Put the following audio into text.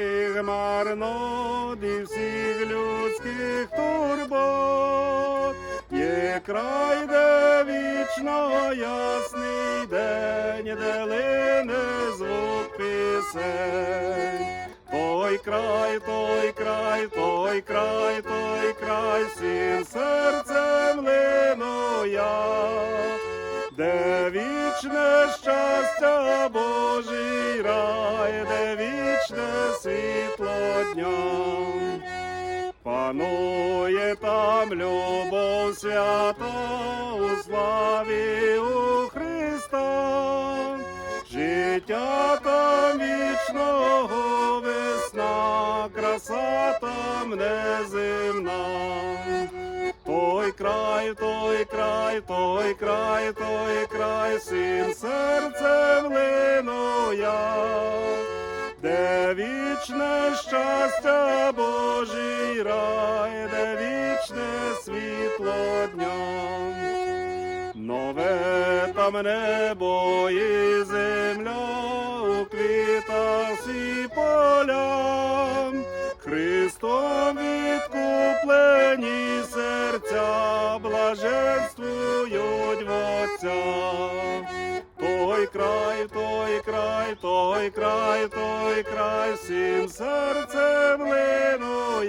всіх марнот і всіх людських турбот, є край, де вічно ясний день, де лине звук пісень. Той край, той край, той край, той край, всім серцем лину де вічне щастя Божий рай, де Панує там любов свята у славі у Христа, життя там вічного весна, краса там неземна. Той край, той край, той край, той край, всім серцем лину де вічне щастя, там небо і земля у квітах всі поля, Христом відкуплені серця, блаженствують Отця. Той край, той край, той край, той край, всім серцем лину.